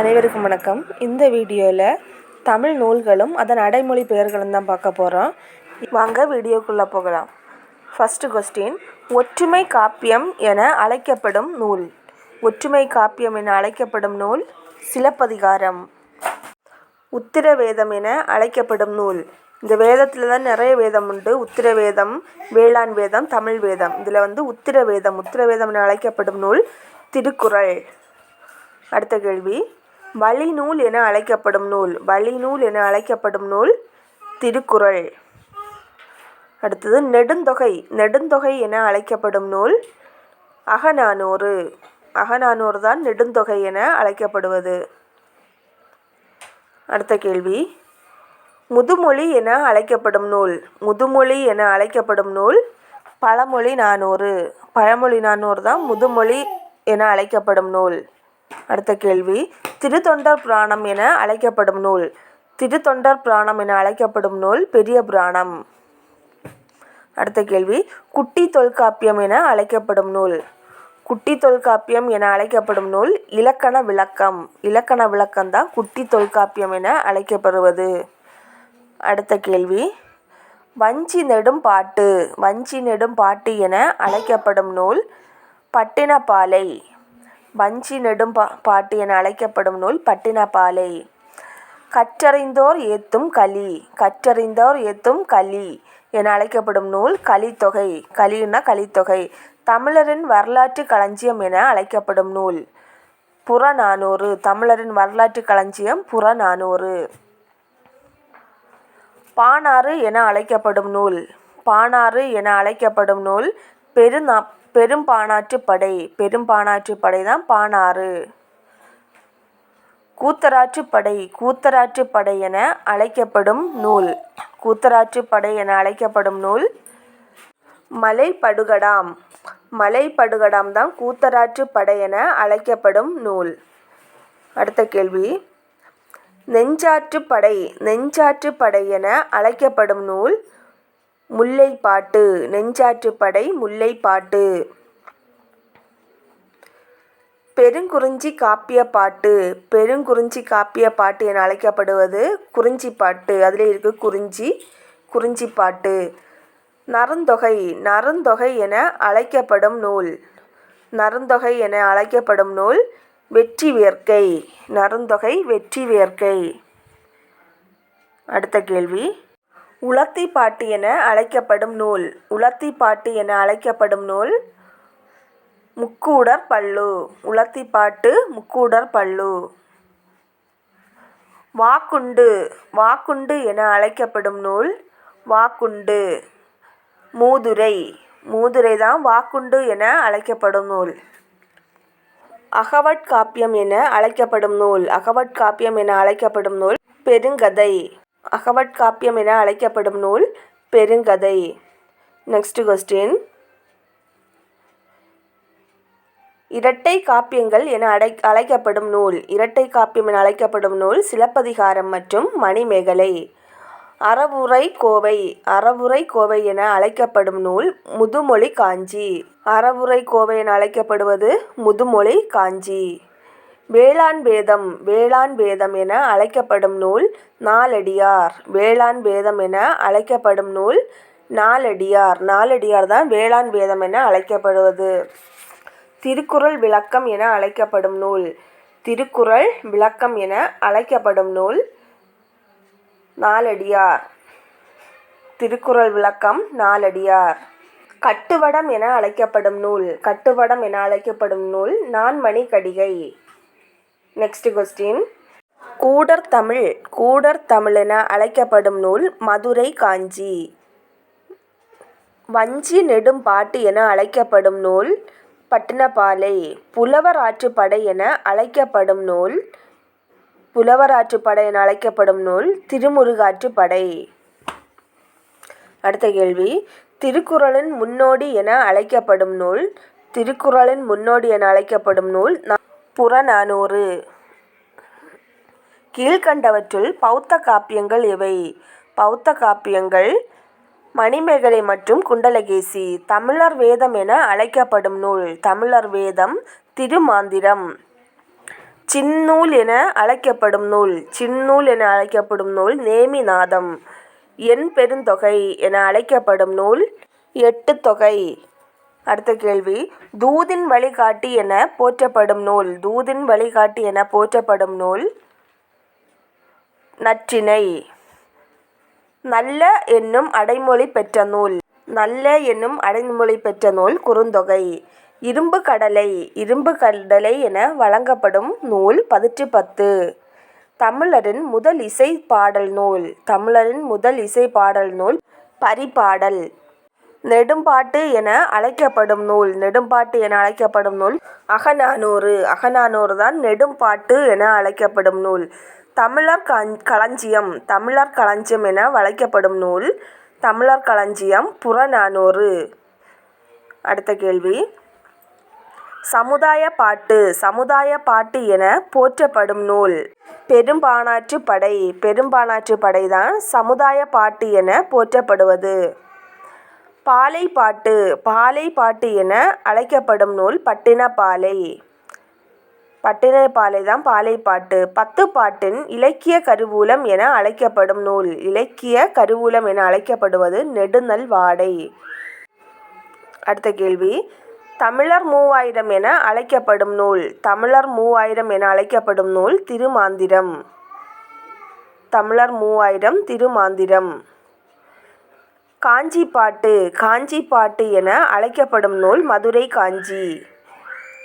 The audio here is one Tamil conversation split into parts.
அனைவருக்கும் வணக்கம். இந்த வீடியோவில் தமிழ் நூல்களும் அதன் அடைமொழி பெயர்களும் தான் பார்க்க போகிறோம் வாங்க வீடியோக்குள்ளே போகலாம். ஃபஸ்ட்டு கொஸ்டின் ஒற்றுமை காப்பியம் என அழைக்கப்படும் நூல். ஒற்றுமை காப்பியம் என அழைக்கப்படும் நூல் சிலப்பதிகாரம். உத்திர வேதம் என அழைக்கப்படும் நூல். இந்த வேதத்தில் தான் நிறைய வேதம் உண்டு. உத்திர வேதம் வேளாண் வேதம் தமிழ் வேதம். இதில் வந்து உத்திர வேதம் உத்திர வேதம் என அழைக்கப்படும் நூல் திருக்குறள். அடுத்த கேள்வி. வழிநூல் என அழைக்கப்படும் நூல். வழிநூல் என அழைக்கப்படும் நூல் திருக்குறள். அடுத்தது நெடுந்தொகை. நெடுந்தொகை என அழைக்கப்படும் நூல் அகநானூறு. அகநானூறு தான் நெடுந்தொகை என அழைக்கப்படுவது. அடுத்த கேள்வி. முதுமொழி என அழைக்கப்படும் நூல். முதுமொழி என அழைக்கப்படும் நூல் பழமொழி நானூறு. பழமொழி நானூறு தான் முதுமொழி என அழைக்கப்படும் நூல். அடுத்த கேள்வி. திருத்தொண்டர் புராணம் என அழைக்கப்படும் நூல். திருத்தொண்டர் புராணம் என அழைக்கப்படும் நூல் பெரிய புராணம். அடுத்த கேள்வி. குட்டி தொல்காப்பியம் என அழைக்கப்படும் நூல். குட்டி தொல்காப்பியம் என அழைக்கப்படும் நூல் இலக்கண விளக்கம். இலக்கண விளக்கம் தான் குட்டி தொல்காப்பியம் என அழைக்கப்படுவது. அடுத்த கேள்வி. வஞ்சி நெடும் பாட்டு. வஞ்சி நெடும் பாட்டு என அழைக்கப்படும் நூல் பட்டினப்பாலை. வஞ்சி நெடும் பா பாட்டு என அழைக்கப்படும் நூல் பட்டினப்பாலை. கற்றறிந்தோர் ஏத்தும் களி கற்றறிந்தோர் ஏத்தும் களி என அழைக்கப்படும் நூல் கலித்தொகை களின்னா கலித்தொகை தமிழரின் வரலாற்று களஞ்சியம் என அழைக்கப்படும் நூல் புறநானூறு. தமிழரின் வரலாற்று களஞ்சியம் புறநானூறு. பானாறு என அழைக்கப்படும் நூல் பானாறு என அழைக்கப்படும் நூல் பெருநா பெரும்பாணாற்றுப் படை. பெரும்பாணாற்றுப் படை தான் பாணாறு கூத்தராற்றுப் படை. கூத்தராற்றுப் படை என அழைக்கப்படும் நூல். கூத்தராற்றுப் படை என அழைக்கப்படும் நூல் மலைப்படுகடாம். மலைப்படுகடாம் தான் கூத்தராற்றுப் படை என அழைக்கப்படும் நூல். அடுத்த கேள்வி. நெஞ்சாற்றுப்படை நெஞ்சாற்றுப் படை என அழைக்கப்படும் நூல் முல்லைப்பாட்டு நெஞ்சாற்றுப்படை முல்லைப்பாட்டு. பெருங்குறிஞ்சி காப்பிய பாட்டு பெருங்குறிஞ்சி காப்பிய பாட்டு என அழைக்கப்படுவது குறிஞ்சி பாட்டு அதில் இருக்கு குறிஞ்சி குறிஞ்சி பாட்டு நருந்தொகை நருந்தொகை என அழைக்கப்படும் நூல். நருந்தொகை என அழைக்கப்படும் நூல் வெற்றி வேர்க்கை. நருந்தொகை வெற்றி வேர்க்கை. அடுத்த கேள்வி. உலத்திப்பாட்டு என அழைக்கப்படும் நூல். உலத்திப்பாட்டு என அழைக்கப்படும் நூல் முக்கூடர் பல்லு. உலத்திப்பாட்டு முக்கூடர் பல்லு. வாக்குண்டு. வாக்குண்டு என அழைக்கப்படும் நூல் வாக்குண்டு. மூதுரை. மூதுரை தான் வாக்குண்டு என அழைக்கப்படும் நூல். அகவட்காப்பியம் என அழைக்கப்படும் நூல். அகவட்காப்பியம் என அழைக்கப்படும் நூல் பெருங்கதை. அகவட் காப்பியம் என அழைக்கப்படும் நூல் பெருங்கதை. நெக்ஸ்ட் கொஸ்டின் இரட்டை காப்பியங்கள் என அடை அழைக்கப்படும் நூல். இரட்டை காப்பியம் என அழைக்கப்படும் நூல் சிலப்பதிகாரம் மற்றும் மணிமேகலை. அறவுரை கோவை. அறவுரை கோவை என அழைக்கப்படும் நூல் முதுமொழி காஞ்சி. அறவுரை கோவை என அழைக்கப்படுவது முதுமொழி காஞ்சி. வேளாண் வேதம் வேளாண் வேதம் என அழைக்கப்படும் நூல் நாலடியார். வேளாண் வேதம் என அழைக்கப்படும் நூல் நாலடியார். நாலடியார் தான் வேளாண் வேதம் என அழைக்கப்படுவது. திருக்குறள் விளக்கம் என அழைக்கப்படும் நூல் திருக்குறள் விளக்கம் என அழைக்கப்படும் நூல் நாலடியார். திருக்குறள் விளக்கம் நாலடியார். கட்டுவடம் என அழைக்கப்படும் நூல் கட்டுவடம் என அழைக்கப்படும் நூல் நான்மணி கடிகை நெக்ஸ்ட் கொஸ்டின் கூடர் தமிழ் கூடர் தமிழ் என அழைக்கப்படும் நூல் மதுரை காஞ்சி. வஞ்சி நெடும் பாட்டு என அழைக்கப்படும் நூல் பட்டினப்பாலை புலவர் ஆற்றுப்படை என அழைக்கப்படும் நூல் புலவர் ஆற்றுப்படை என அழைக்கப்படும் நூல் திருமுருகாற்றுப்படை அடுத்த கேள்வி. திருக்குறளின் முன்னோடி என அழைக்கப்படும் நூல் திருக்குறளின் முன்னோடி என அழைக்கப்படும் நூல் புறநானூறு. கீழ்கண்டவற்றுள் பௌத்த காப்பியங்கள் எவை பௌத்த காப்பியங்கள் மணிமேகலை மற்றும் குண்டலகேசி. தமிழர் வேதம் என அழைக்கப்படும் நூல். தமிழர் வேதம் திருமாந்திரம். சின்னூல் என அழைக்கப்படும் நூல். சின்னூல் என அழைக்கப்படும் நூல் நேமிநாதம். எண் பெருந்தொகை என அழைக்கப்படும் நூல் எட்டு தொகை அடுத்த கேள்வி. தூதின் வழிகாட்டி என போற்றப்படும் நூல். தூதின் வழிகாட்டி என போற்றப்படும் நூல். நற்றிணை. நல்ல என்னும் அடைமொழி பெற்ற நூல். நல்ல என்னும் அடைமொழி பெற்ற நூல் குறுந்தொகை. இரும்பு கடலை. இரும்பு கடலை என வழங்கப்படும் நூல் பதிற்று பத்து தமிழரின் முதல் இசை பாடல் நூல். தமிழரின் முதல் இசை பாடல் நூல் பரிபாடல். நெடும்பாட்டு என அழைக்கப்படும் நூல். நெடும்பாட்டு என அழைக்கப்படும் நூல் அகநானூறு. அகநானூறு தான் நெடும்பாட்டு என அழைக்கப்படும் நூல். தமிழர் களஞ்சியம். தமிழர் களஞ்சியம் என அழைக்கப்படும் நூல் தமிழர் களஞ்சியம் புறநானூறு. அடுத்த கேள்வி. சமுதாய பாட்டு. சமுதாய பாட்டு என போற்றப்படும் நூல் பெரும்பானாற்று படை. பெரும்பானாற்று படை தான் சமுதாய பாட்டு என போற்றப்படுவது. பாலை பாட்டு பாலை பாட்டு என அழைக்கப்படும் நூல் பட்டினப்பாலை. பட்டினப்பாலை தான் பாலை பாட்டு பத்து பாட்டின் இலக்கிய கருவூலம் என அழைக்கப்படும் நூல். இலக்கிய கருவூலம் என அழைக்கப்படுவது நெடுநல் வாடை. அடுத்த கேள்வி. தமிழர் மூவாயிரம் என அழைக்கப்படும் நூல். தமிழர் மூவாயிரம் என அழைக்கப்படும் நூல் திருமாந்திரம். தமிழர் மூவாயிரம் திருமாந்திரம். காஞ்சி பாட்டு காஞ்சி பாட்டு என அழைக்கப்படும் நூல் மதுரை காஞ்சி.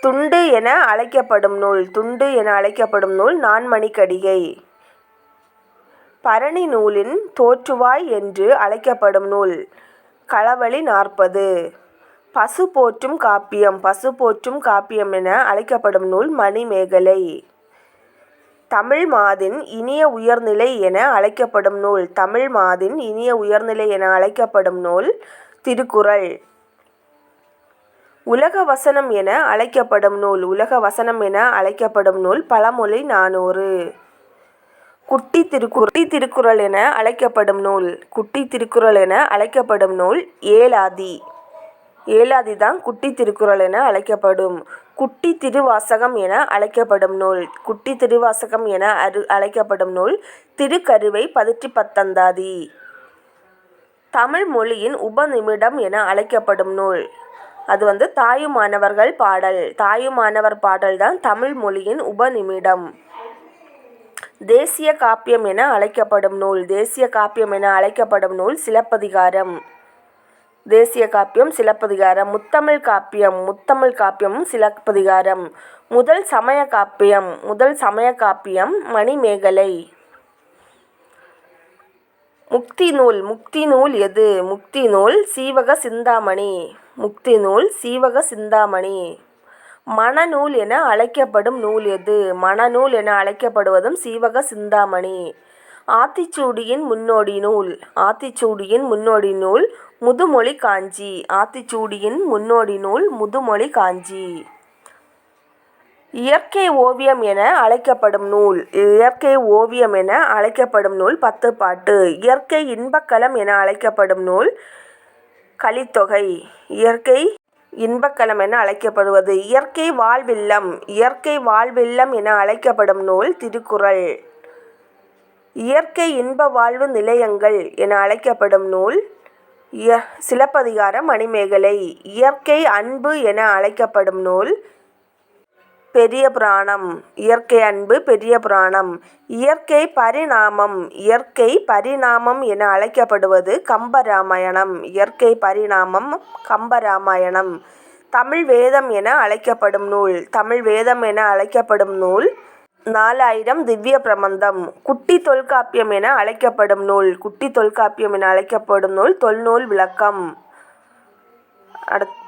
துண்டு என அழைக்கப்படும் நூல் துண்டு என அழைக்கப்படும் நூல் நான்மணிக்கடிகை. பரணி நூலின் தோற்றுவாய் என்று அழைக்கப்படும் நூல் களவழி நாற்பது. பசு போற்றும் காப்பியம் பசு போற்றும் காப்பியம் என அழைக்கப்படும் நூல் மணிமேகலை. தமிழ் மாதின் இனிய உயர்நிலை என அழைக்கப்படும் நூல். தமிழ் மாதின் இனிய உயர்நிலை என அழைக்கப்படும் நூல் திருக்குறள். உலக வசனம் என அழைக்கப்படும் நூல். உலக வசனம் என அழைக்கப்படும் நூல் பழமொழி நானூறு. குட்டி திருக்கு குட்டி திருக்குறள் என அழைக்கப்படும் நூல். குட்டி திருக்குறள் என அழைக்கப்படும் நூல் ஏலாதி. ஏலாதி தான் குட்டி திருக்குறள் என அழைக்கப்படும். குட்டி திருவாசகம் என அழைக்கப்படும் நூல். குட்டி திருவாசகம் என அரு அழைக்கப்படும் நூல் திருக்கருவை பதிற்றி பத்தந்தாதி. தமிழ் மொழியின் உபநிமிடம் என அழைக்கப்படும் நூல். அது வந்து தாயுமானவர்கள் பாடல். தாயுமானவர் பாடல் தான் தமிழ் மொழியின் உபநிமிடம். தேசிய காப்பியம் என அழைக்கப்படும் நூல். தேசிய காப்பியம் என அழைக்கப்படும் நூல் சிலப்பதிகாரம். தேசிய காப்பியம் சிலப்பதிகாரம். முத்தமிழ் காப்பியம் முத்தமிழ் காப்பியம் சிலப்பதிகாரம். முதல் சமய காப்பியம் முதல் சமய காப்பியம் மணிமேகலை. முக்தி நூல் முக்தி நூல் எது? முக்தி நூல் சீவக சிந்தாமணி. முக்தி நூல் சீவக சிந்தாமணி. மணநூல் என அழைக்கப்படும் நூல் எது? மணநூல் என அழைக்கப்படுவதும் சீவக சிந்தாமணி. ஆத்திச்சூடியின் முன்னோடி நூல். ஆத்திச்சூடியின் முன்னோடி நூல் முதுமொழி காஞ்சி. ஆத்திச்சூடியின் முன்னோடி நூல் முதுமொழி காஞ்சி. இயற்கை ஓவியம் என அழைக்கப்படும் நூல். இயற்கை ஓவியம் என அழைக்கப்படும் நூல் பத்து பாட்டு. இயற்கை இன்பக்கலம் என அழைக்கப்படும் நூல் கலித்தொகை. இயற்கை இன்பக்கலம் என அழைக்கப்படுவது. இயற்கை வாழ்வில்லம். இயற்கை வாழ்வில்லம் என அழைக்கப்படும் நூல் திருக்குறள். இயற்கை இன்ப வாழ்வு நிலையங்கள் என அழைக்கப்படும் நூல் சிலப்பதிகாரம் மணிமேகலை இயற்கை அன்பு என அழைக்கப்படும் நூல் பெரிய புராணம். இயற்கை அன்பு பெரிய புராணம். இயற்கை பரிணாமம். இயற்கை பரிணாமம் என அழைக்கப்படுவது கம்பராமாயணம். இயற்கை பரிணாமம் கம்பராமாயணம். தமிழ் வேதம் என அழைக்கப்படும் நூல். தமிழ் வேதம் என அழைக்கப்படும் நூல் நாலாயிரம் திவ்ய பிரபந்தம் குட்டி தொல்காப்பியம் என அழைக்கப்படும் நூல். குட்டி தொல்காப்பியம் என அழைக்கப்படும் நூல் தொல்நூல் விளக்கம். அடுத்